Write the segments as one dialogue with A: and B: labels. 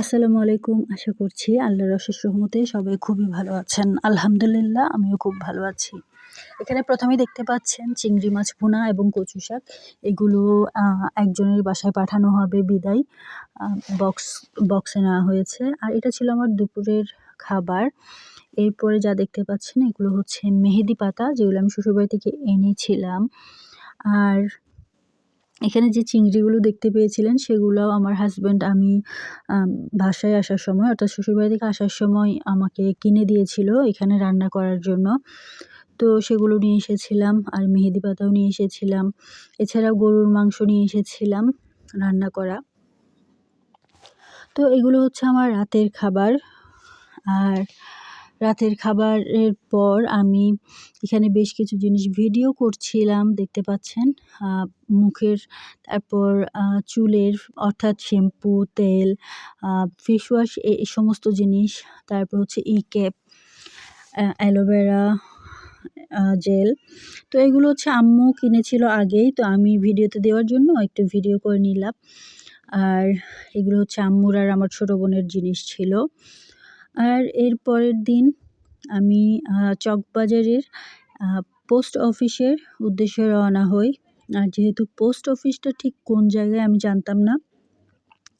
A: আসসালামু আলাইকুম। আশা করছি আল্লাহর অশেষ রহমতে সবাই খুবই ভালো আছেন। আলহামদুলিল্লাহ, আমিও খুব ভালো আছি। এখানে প্রথমেই দেখতে পাচ্ছেন চিংড়ি মাছ, ভুনা এবং কচু শাক। এগুলো একজনের বাসায় পাঠানো হবে বিদায়। বক্স বক্সে নেওয়া হয়েছে। আর এটা ছিল আমার দুপুরের খাবার। এরপরে যা দেখতে পাচ্ছেন এগুলো হচ্ছে মেহেদি পাতা, যেগুলো আমি শ্বশুরবাড়ি থেকে এনেছিলাম। আর এখানে যে চিংড়িগুলো দেখতে পেয়েছিলেন, সেগুলো আমার হাজব্যান্ড আমি, বাসায় আসার সময়, অর্থাৎ শ্বশুরবাড়ি থেকে আসার সময় আমাকে কিনে দিয়েছিল এখানে রান্না করার জন্য। তো সেগুলো নিয়ে এসেছিলাম আর মেহেদি পাতাও নিয়ে এসেছিলাম। এছাড়াও গরুর মাংস নিয়ে এসেছিলাম রান্না করা। তো এগুলো হচ্ছে আমার রাতের খাবার। আর রাতের খাবারের পর আমি এখানে বেশ কিছু জিনিস ভিডিও করছিলাম, দেখতে পাচ্ছেন। মুখের, তারপর চুলের, অর্থাৎ শ্যাম্পু তেল ফেস ওয়াশ এই সমস্ত জিনিস। তারপর হচ্ছে ই ক্যাপ অ্যালোভেরা জেল তো এগুলো হচ্ছে আম্মু কিনেছিল আগেই, তো আমি ভিডিওতে দেওয়ার জন্য একটু ভিডিও করে নিলাম। আর এগুলো হচ্ছে আম্মুর আর আমার ছোটো বোনের জিনিস ছিল। আর এর পরের দিন আমি চকবাজারের পোস্ট অফিসের উদ্দেশ্যে রওনা হই। আর যেহেতু পোস্ট অফিসটা ঠিক কোন জায়গায় আমি জানতাম না,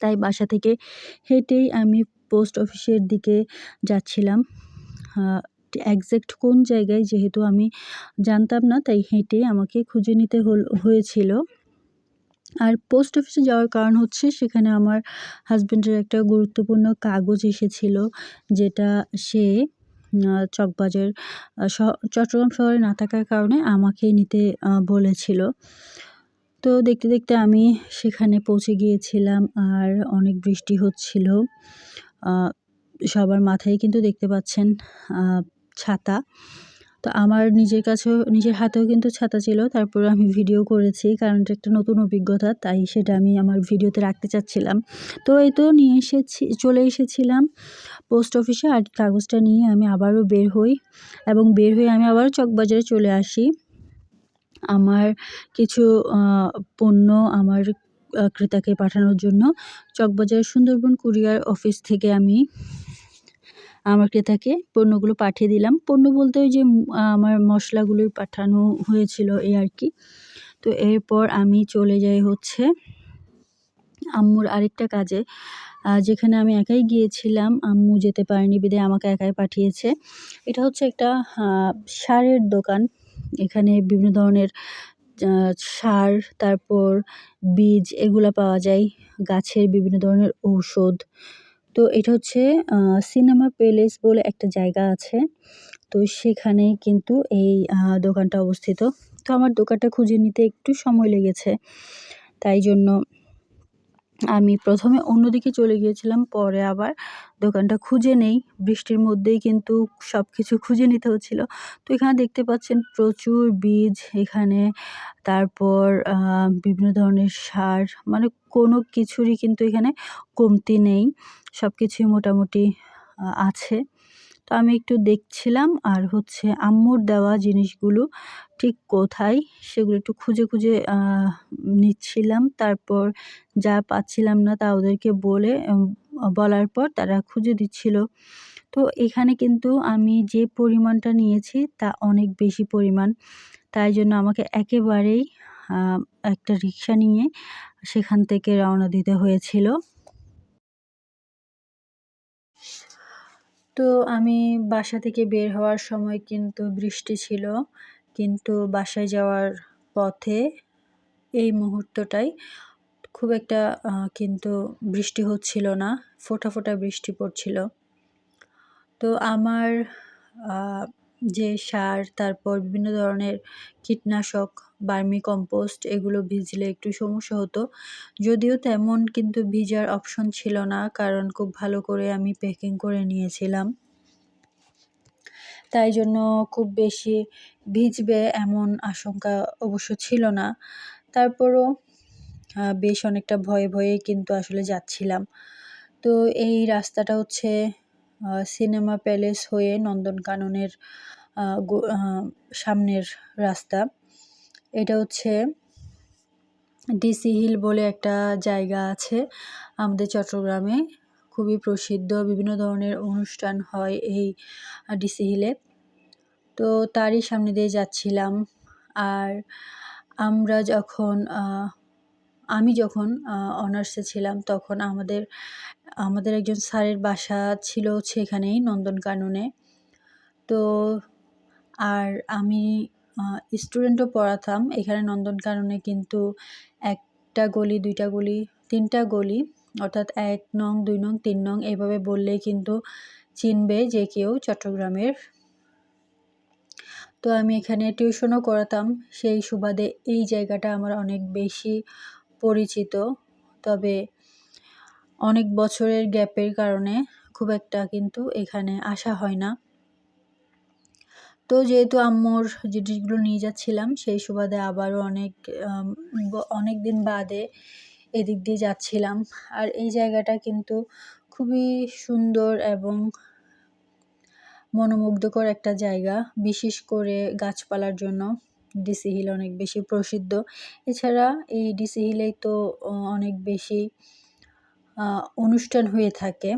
A: তাই বাসা থেকে হেঁটেই আমি পোস্ট অফিসের দিকে যাচ্ছিলাম। একজ্যাক্ট কোন জায়গায় যেহেতু আমি জানতাম না, তাই হেঁটে আমাকে খুঁজে নিতে হল, হয়েছিল। আর পোস্ট অফিসে যাওয়ার কারণ হচ্ছে সেখানে আমার হাজব্যান্ডের একটা গুরুত্বপূর্ণ কাগজ এসেছিল, যেটা সে চকবাজার চট্টগ্রাম শহরে না থাকার কারণে আমাকে নিতে বলেছিল। তো দেখতে দেখতে আমি সেখানে পৌঁছে গিয়েছিলাম আর অনেক বৃষ্টি হচ্ছিল। সবার মাথায় কিন্তু দেখতে পাচ্ছেন ছাতা। তো আমার নিজের কাছেও, নিজের হাতেও কিন্তু ছাতা ছিল তারপর আমি ভিডিও করেছি, কারণ এটা একটা নতুন অভিজ্ঞতা, তাই সেটা আমি আমার ভিডিওতে রাখতে চাচ্ছিলাম। তো এই তো নিয়ে এসেছি, চলে এসেছিলাম পোস্ট অফিসে আর কাগজটা নিয়ে আমি আবারও বের হই, এবং বের হয়ে আমি আবারও চকবাজারে চলে আসি। আমার কিছু পণ্য আমার ক্রেতাকে পাঠানোর জন্য, চকবাজার সুন্দরবন কুরিয়ার অফিস থেকে আমি আমার ক্রেতাকে পণ্যগুলো পাঠিয়ে দিলাম। পণ্য বলতে ওই যে আমার মশলাগুলোই পাঠানো হয়েছিল এই আর কি। তো এরপর আমি চলে যাই হচ্ছে আম্মুর আরেকটা কাজে। যেখানে আমি একাই গিয়েছিলাম, আম্মু যেতে পারেনি বিদে, আমাকে একাই পাঠিয়েছে। এটা হচ্ছে একটা সারের দোকান। এখানে বিভিন্ন ধরনের সার, তারপর বীজ এগুলা পাওয়া যায়। গাছের বিভিন্ন ধরনের ঔষধ তো এটা হচ্ছে সিনেমা প্যালেস বলে একটা জায়গা আছে। তো সেখানে কিন্তু এই দোকানটা অবস্থিত। তো আমার দোকানটা খুঁজে নিতে একটু সময় লেগেছে। তাই জন্য আমি প্রথমে অন্যদিকে চলে গিয়েছিলাম, পরে আবার দোকানটা খুঁজে নেই, বৃষ্টির মধ্যেই কিন্তু সব কিছু খুঁজে নিতে হচ্ছিল। তো এখানে দেখতে পাচ্ছেন প্রচুর বীজ, এখানে তারপর বিভিন্ন ধরনের সার মানে কোনো কিছুরই কিন্তু এখানে কমতি নেই। সব কিছুই মোটামুটি আছে। তো আমি একটু দেখছিলাম আর হচ্ছে আম্মুর দেওয়া জিনিসগুলো ঠিক কোথায় সেগুলো একটু খুঁজে খুঁজে নিচ্ছিলাম। তারপর যা পাচ্ছিলাম না তা ওদেরকে বলে বলার পর তারা খুঁজে দিচ্ছিল। তো এখানে কিন্তু আমি যে পরিমাণটা নিয়েছি তা অনেক বেশি পরিমাণ। তাই জন্য আমাকে একেবারেই একটা রিক্সা নিয়ে সেখান থেকে রওনা দিতে হয়েছিল। তো আমি বাসা থেকে বের হওয়ার সময় কিন্তু বৃষ্টি ছিল। কিন্তু বাসায় যাওয়ার পথে এই মুহূর্তটাই খুব একটা কিন্তু বৃষ্টি হচ্ছিল না, ফোটা ফোটা বৃষ্টি পড়ছিল। তো আমার যে সার, তারপর বিভিন্ন ধরনের কীটনাশক বার্মি কম্পোস্ট এগুলো ভিজলে একটু সমস্যা হতো। যদিও তেমন কিন্তু ভিজার অপশন ছিল না, কারণ খুব ভালো করে আমি প্যাকিং করে নিয়েছিলাম। তাই জন্য খুব বেশি ভিজবে এমন আশঙ্কা অবশ্য ছিল না। তারপরও বেশ অনেকটা ভয়ে ভয়ে কিন্তু আসলে যাচ্ছিলাম। তো এই রাস্তাটা হচ্ছে সিনেমা প্যালেস হয়ে নন্দনকাননের সামনের রাস্তা। এটা হচ্ছে ডিসি হিল বলে একটা জায়গা আছে আমাদের চট্টগ্রামে। খুবই প্রসিদ্ধ, বিভিন্ন ধরনের অনুষ্ঠান হয় এই ডিসি হিলে। তো তারই সামনে দিয়ে যাচ্ছিলাম। আর আমরা যখন আমি যখন অনার্সে ছিলাম তখন আমাদের আমাদের একজন স্যারের বাসা ছিল সেখানেই নন্দনকাননে। তো আর আমি স্টুডেন্টও পড়াতাম। এখানে নন্দনকাননে কিন্তু একটা গলি, দুইটা গলি, তিনটা গলি, অর্থাৎ এক নং, দুই নং, তিন নং এভাবে বললেই কিন্তু চিনবে যে কেউ চট্টগ্রামের। তো আমি এখানে টিউশনও করাতাম। সেই সুবাদে এই জায়গাটা আমার অনেক বেশি পরিচিত, তবে অনেক বছরের গ্যাপের কারণে খুব একটা কিন্তু এখানে আসা হয় না। তো যেহেতু আম্মুর জিনিসগুলো নিয়ে যাচ্ছিলাম, সেই সুবাদে আবারও অনেক অনেক দিন বাদে এদিক দিয়ে যাচ্ছিলাম। আর এই জায়গাটা কিন্তু খুবই সুন্দর এবং মনোমুগ্ধকর একটা জায়গা, বিশেষ করে গাছপালার জন্য। ডিসি হিল অনেক বেশি প্রসিদ্ধ। এছাড়া এই ডিসি হিলেই তো অনেক বেশি অনুষ্ঠান হয়ে থাকে।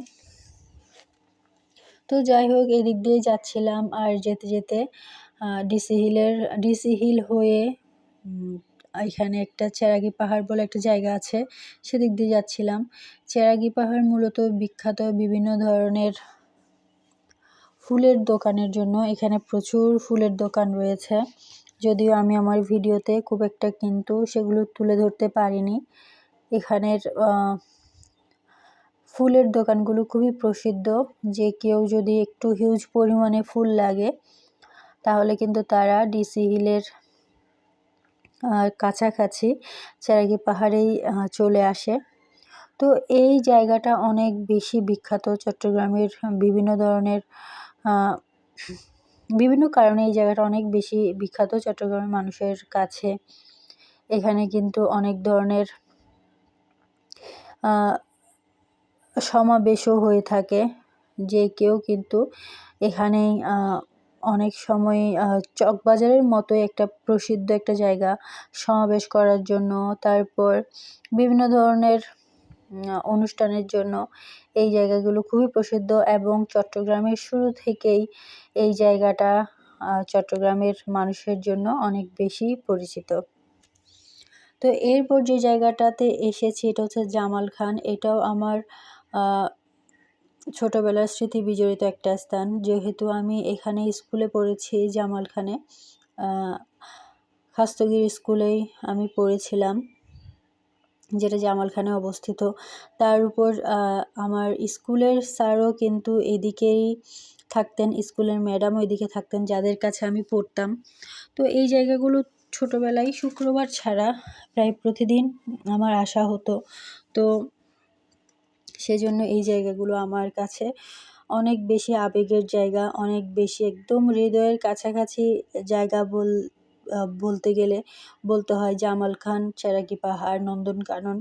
A: তো যাই হোক, এদিক দিয়ে যাচ্ছিলাম আর যেতে যেতে ডিসি হিলের ডিসি হিল হয়ে এখানে একটা চেরাগি পাহাড় বলে একটা জায়গা আছে, সেদিক দিয়ে যাচ্ছিলাম। চেরাগি পাহাড় মূলত বিখ্যাত বিভিন্ন ধরনের ফুলের দোকানের জন্য। এখানে প্রচুর ফুলের দোকান রয়েছে। যদিও আমি আমার ভিডিওতে খুব একটা কিন্তু সেগুলো তুলে ধরতে পারিনি। এখানের ফুলের দোকানগুলো খুবই প্রসিদ্ধ। যে কেউ যদি একটু হিউজ পরিমাণে ফুল লাগে, তাহলে কিন্তু তারা ডিসি হিলের কাছাকাছি চেরাগি পাহাড়েই চলে আসে। তো এই জায়গাটা অনেক বেশি বিখ্যাত। চট্টগ্রামের বিভিন্ন ধরনের বিভিন্ন কারণে এই জায়গাটা অনেক বেশি বিখ্যাত। চট্টগ্রামের মানুষের কাছে এখানে কিন্তু অনেক ধরনের সমাবেশও হয়ে থাকে। যে কেউ কিন্তু এখানেই অনেক সময় চকবাজারের মতো একটা প্রসিদ্ধ একটা জায়গা সমাবেশ করার জন্য, তারপর বিভিন্ন ধরনের অনুষ্ঠানের জন্য এই জায়গাগুলো খুবই প্রসিদ্ধ এবং চট্টগ্রামের শুরু থেকেই এই জায়গাটা চট্টগ্রামের মানুষের জন্য অনেক বেশি পরিচিত। তো এরপর যে জায়গাটাতে এসেছি এটা হচ্ছে জামাল খান। এটাও আমার ছোটোবেলার স্মৃতি বিজড়িত একটা স্থান। যেহেতু আমি এখানে স্কুলে পড়েছি জামাল খানে খাস্তগির স্কুলেই আমি পড়েছিলাম। যেটা জামালখানে অবস্থিত। তার উপর আমার স্কুলের স্যারও কিন্তু এদিকেই থাকতেন, স্কুলের ম্যাডামও এদিকে থাকতেন, যাদের কাছে আমি পড়তাম। তো এই জায়গাগুলো ছোটোবেলায় শুক্রবার ছাড়া প্রায় প্রতিদিন আমার আসা হতো। তো সেজন্য এই জায়গাগুলো আমার কাছে অনেক বেশি আবেগের জায়গা, অনেক বেশি একদম হৃদয়ের কাছাকাছি জায়গা বল বলতে গেলে বলতে হয় জামাল খান চেরাকি পাহাড় নন্দনকানন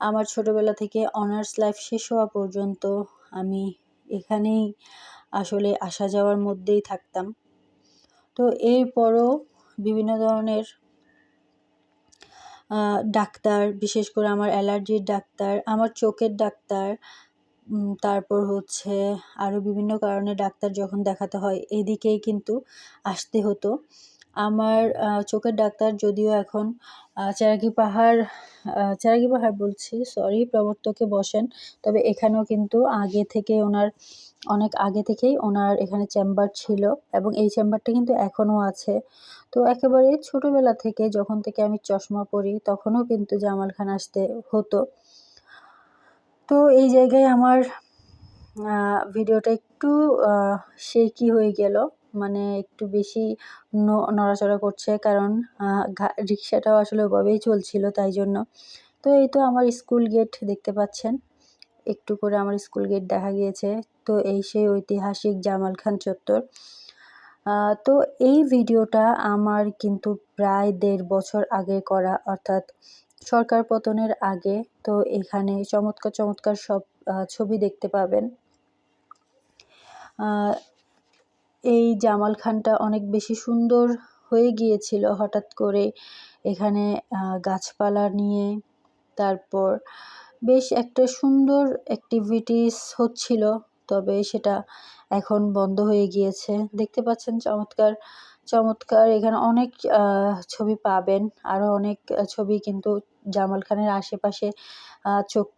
A: আমার ছোটোবেলা থেকে অনার্স লাইফ শেষ হওয়া পর্যন্ত আমি এখানেই আসলে আসা যাওয়ার মধ্যেই থাকতাম। তো এরপরও বিভিন্ন ধরনের ডাক্তার, বিশেষ করে আমার অ্যালার্জির ডাক্তার, আমার চোখের ডাক্তার তারপর হচ্ছে আরও বিভিন্ন কারণে ডাক্তার যখন দেখাতে হয়, এদিকেই কিন্তু আসতে হতো। আমার চোখের ডাক্তার যদিও এখন চেরাগি পাহাড় চেরাগি পাহাড় বলছি সরি প্রবর্তকে বসেন, তবে এখানেও কিন্তু আগে থেকে ওনার, অনেক আগে থেকেই ওনার এখানে চেম্বার ছিল এবং এই চেম্বারটা কিন্তু এখনও আছে। তো একেবারে ছোটোবেলা থেকে যখন থেকে আমি চশমা পরি, তখনও কিন্তু জামাল খান আসতে হতো। তো এই জায়গায় আমার ভিডিওটা একটু শেকি হয়ে গেল। মানে একটু বেশি নড়াচড়া করছে। কারণ রিক্সাটাও আসলে ওভাবেই চলছিল তাই জন্য। তো এই তো আমার স্কুল গেট দেখতে পাচ্ছেন। একটু করে আমার স্কুল গেট দেখা গিয়েছে। তো এই সেই ঐতিহাসিক জামাল খান চত্বর। তো এই ভিডিওটা আমার কিন্তু প্রায় দেড় বছর আগে করা, অর্থাৎ সরকার পতনের আগে। তো এখানে চমৎকার চমৎকার সব ছবি দেখতে পাবেন। এই জামাল খানটা অনেক বেশি সুন্দর হয়ে গিয়েছিল হঠাৎ করে। এখানে গাছপালা নিয়ে, তারপর বেশ একটা সুন্দর অ্যাক্টিভিটিস হচ্ছিল, তবে সেটা এখন বন্ধ হয়ে গিয়েছে। দেখতে পাচ্ছেন চমৎকার চমৎকার এখানে অনেক ছবি পাবেন। আরও অনেক ছবি কিন্তু জামাল খানের আশেপাশে চোখ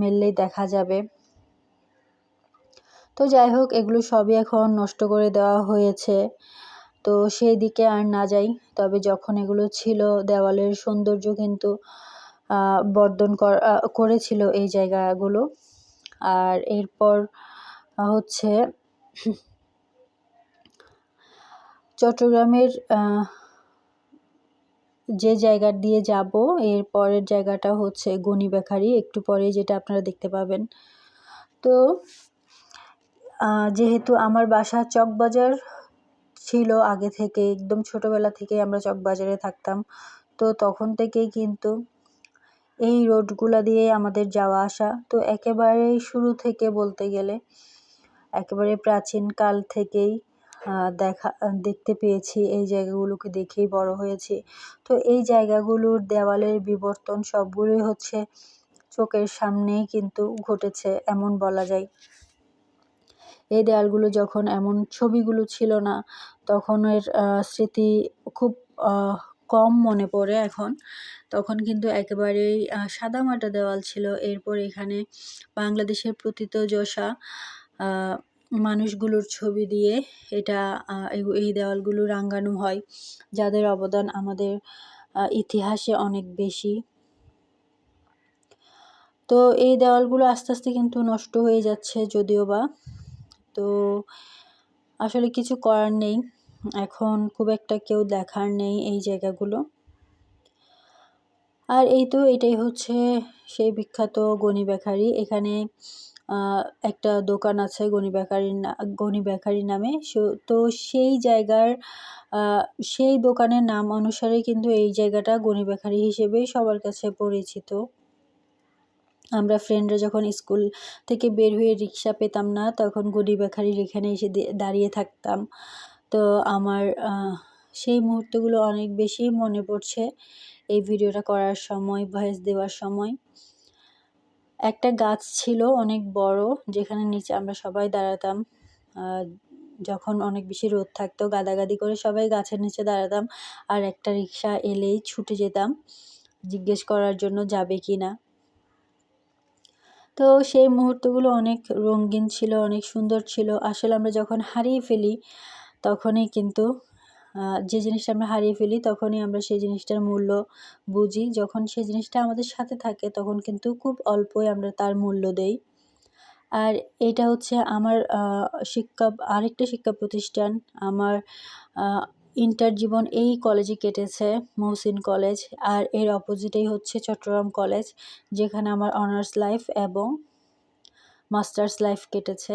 A: মেললেই দেখা যাবে। তো যাই হোক, এগুলো সবই এখন নষ্ট করে দেওয়া হয়েছে। তো সেই দিকে আর না যাই, তবে যখন এগুলো ছিল, দেওয়ালের সৌন্দর্য কিন্তু বর্ধন করেছিল এই জায়গাগুলো। আর এরপর হচ্ছে চট্টগ্রামের যে জায়গা দিয়ে যাব, এর পরের জায়গাটা হচ্ছে গণিবেখারি, একটু পরে যেটা আপনারা দেখতে পাবেন। তো যেহেতু আমার বাসা চকবাজার ছিল আগে থেকে, একদম ছোটোবেলা থেকে আমরা চকবাজারে থাকতাম, তো তখন থেকেই কিন্তু এই রোডগুলো দিয়ে আমাদের যাওয়া আসা, তো একেবারেই শুরু থেকে বলতে গেলে, একেবারে প্রাচীনকাল থেকেই দেখা, দেখতে পেয়েছি, এই জায়গাগুলোকে দেখেই বড় হয়েছি। তো এই জায়গাগুলোর দেওয়ালের বিবর্তন সবগুলোই হচ্ছে চোখের সামনেই কিন্তু ঘটেছে, এমন বলা যায়। এই দেয়ালগুলো যখন এমন ছবিগুলো ছিল না, তখন এর স্মৃতি খুব কম মনে পড়ে এখন। তখন কিন্তু একেবারেই সাদামাটা দেওয়াল ছিল। এরপর এখানে বাংলাদেশের প্রথিতযশা মানুষগুলোর ছবি দিয়ে এটা এই দেওয়ালগুলো রাঙানো হয়, যাদের অবদান আমাদের ইতিহাসে অনেক বেশি। তো এই দেওয়ালগুলো আস্তে আস্তে কিন্তু নষ্ট হয়ে যাচ্ছে যদিও বা। তো আসলে কিছু করার নেই। এখন খুব একটা কেউ দেখার নেই এই জায়গাগুলো। আর এই তো এটাই হচ্ছে সেই বিখ্যাত গণি বেকারি। এখানে একটা দোকান আছে গণি বেকারির না, গণি বেকারি নামে। তো সেই জায়গার সেই দোকানের নাম অনুসারে কিন্তু এই জায়গাটা গণি বেকারি হিসেবেই সবার কাছে পরিচিত। আমরা ফ্রেন্ডরা যখন স্কুল থেকে বের হয়ে রিক্সা পেতাম না, তখন গুডি বেখারির এখানে এসে দাঁড়িয়ে থাকতাম। তো আমার সেই মুহূর্তগুলো অনেক বেশি মনে পড়ছে এই ভিডিওটা করার সময় ভয়েস দেওয়ার সময়। একটা গাছ ছিল অনেক বড়, যেখানে নিচে আমরা সবাই দাঁড়াতাম। যখন অনেক বেশি রোদ থাকতো, গাদাগাদি করে সবাই গাছের নিচে দাঁড়াতাম। আর একটা রিক্সা এলেই ছুটে যেতাম। জিজ্ঞেস করার জন্য যাবে কি না তো সেই মুহূর্তগুলো অনেক রঙিন ছিল, অনেক সুন্দর ছিল। আসলে আমরা যখন হারিয়ে ফেলি, তখনই কিন্তু যে জিনিসটা আমরা হারিয়ে ফেলি, তখনই আমরা সেই জিনিসটার মূল্য বুঝি। যখন সেই জিনিসটা আমাদের সাথে থাকে, তখন কিন্তু খুব অল্পই আমরা তার মূল্য দেই। আর এটা হচ্ছে আমার শিক্ষা, আরেকটা শিক্ষা প্রতিষ্ঠান। আমার ইন্টার জীবন এই কলেজে কেটেছে, মহসিন কলেজ আর এর অপোজিটেই হচ্ছে চট্টগ্রাম কলেজ যেখানে আমার অনার্স লাইফ এবং মাস্টার্স লাইফ কেটেছে।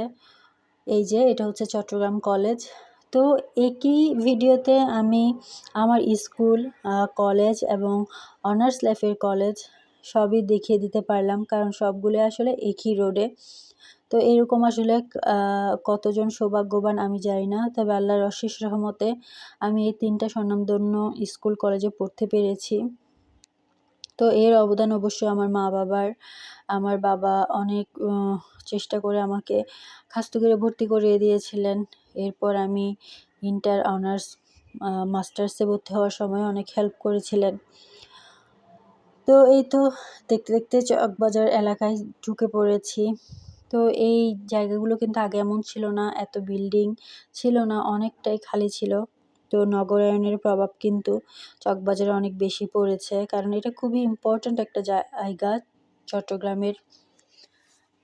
A: এই যে, এটা হচ্ছে চট্টগ্রাম কলেজ তো একই ভিডিওতে আমি আমার স্কুল কলেজ এবং অনার্স লাইফের কলেজ সবই দেখিয়ে দিতে পারলাম, কারণ সবগুলো আসলে একই রোডে তো এরকম আসলে কতজন সৌভাগ্যবান আমি জানি না। তবে আল্লাহর অশেষ রহমতে আমি এই তিনটা স্বনামধন্য স্কুল, কলেজে পড়তে পেরেছি। তো এর অবদান অবশ্যই আমার মা বাবার। আমার বাবা অনেক চেষ্টা করে আমাকে খাস্তগিরে ভর্তি করিয়ে দিয়েছিলেন। এরপর আমি ইন্টার অনার্স মাস্টার্সে ভর্তি হওয়ার সময় অনেক হেল্প করেছিলেন। তো এই তো দেখতে দেখতে চকবাজার এলাকায় ঢুকে পড়েছি। তো এই জায়গাগুলো কিন্তু আগে এমন ছিল না, এত বিল্ডিং ছিল না, অনেকটাই খালি ছিল। তো নগরায়নের প্রভাব কিন্তু চকবাজারে অনেক বেশি পড়েছে, কারণ এটা খুবই ইম্পর্ট্যান্ট একটা জায়গা চট্টগ্রামের।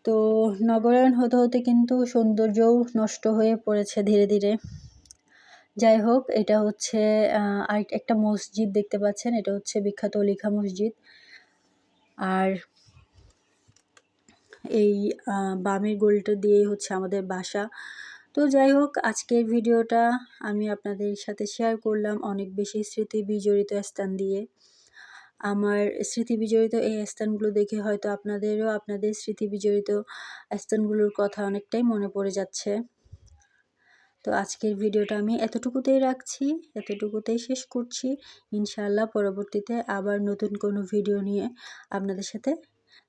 A: তো নগরায়ন হতে হতে কিন্তু সৌন্দর্যও নষ্ট হয়ে পড়েছে ধীরে ধীরে। যাই হোক, এটা হচ্ছে একটা মসজিদ দেখতে পাচ্ছেন, এটা হচ্ছে বিখ্যাত লিখা মসজিদ। আর এই বামের গোলটা দিয়েই হচ্ছে আমাদের বাসা। তো যাই হোক, আজকের ভিডিওটা আমি আপনাদের সাথে শেয়ার করলাম অনেক বেশি স্মৃতি বিজড়িত স্থান দিয়ে। আমার স্মৃতি বিজড়িত এই স্থানগুলো দেখে হয়তো আপনাদেরও আপনাদের স্মৃতি বিজড়িত স্থানগুলোর কথা অনেকটাই মনে পড়ে যাচ্ছে। তো আজকের ভিডিওটা আমি এতটুকুতেই রাখছি, এতটুকুতেই শেষ করছি। ইনশাআল্লাহ পরবর্তীতে আবার নতুন কোনো ভিডিও নিয়ে আপনাদের সাথে